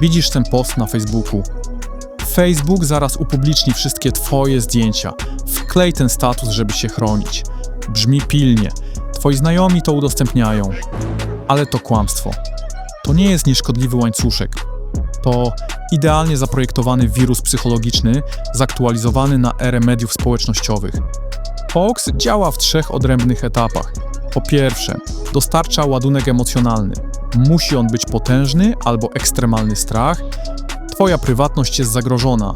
Widzisz ten post na Facebooku. Facebook zaraz upubliczni wszystkie Twoje zdjęcia. Wklej ten status, żeby się chronić. Brzmi pilnie. Twoi znajomi to udostępniają. Ale to kłamstwo. To nie jest nieszkodliwy łańcuszek. To idealnie zaprojektowany wirus psychologiczny, zaktualizowany na erę mediów społecznościowych. Fox działa w trzech odrębnych etapach. Po pierwsze, dostarcza ładunek emocjonalny. Musi on być potężny albo ekstremalny strach. Twoja prywatność jest zagrożona.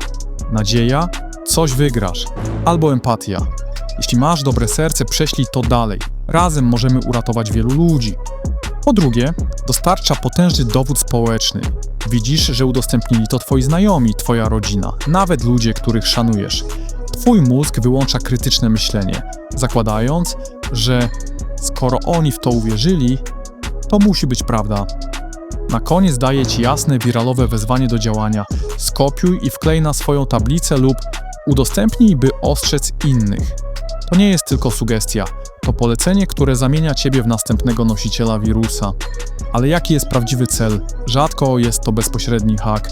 Nadzieja, coś wygrasz, albo empatia. Jeśli masz dobre serce, prześlij to dalej. Razem możemy uratować wielu ludzi. Po drugie, dostarcza potężny dowód społeczny. Widzisz, że udostępnili to twoi znajomi, twoja rodzina, nawet ludzie, których szanujesz. Twój mózg wyłącza krytyczne myślenie, zakładając, że skoro oni w to uwierzyli, to musi być prawda. Na koniec daje ci jasne wiralowe wezwanie do działania. Skopiuj i wklej na swoją tablicę lub udostępnij, by ostrzec innych. To nie jest tylko sugestia, to polecenie, które zamienia ciebie w następnego nosiciela wirusa. Ale jaki jest prawdziwy cel? Rzadko jest to bezpośredni hak.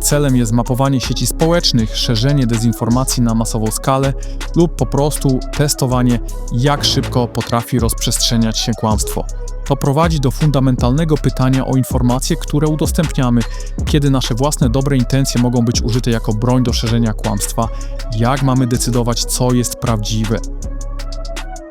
Celem jest mapowanie sieci społecznych, szerzenie dezinformacji na masową skalę lub po prostu testowanie, jak szybko potrafi rozprzestrzeniać się kłamstwo. To prowadzi do fundamentalnego pytania o informacje, które udostępniamy, kiedy nasze własne dobre intencje mogą być użyte jako broń do szerzenia kłamstwa, jak mamy decydować, co jest prawdziwe.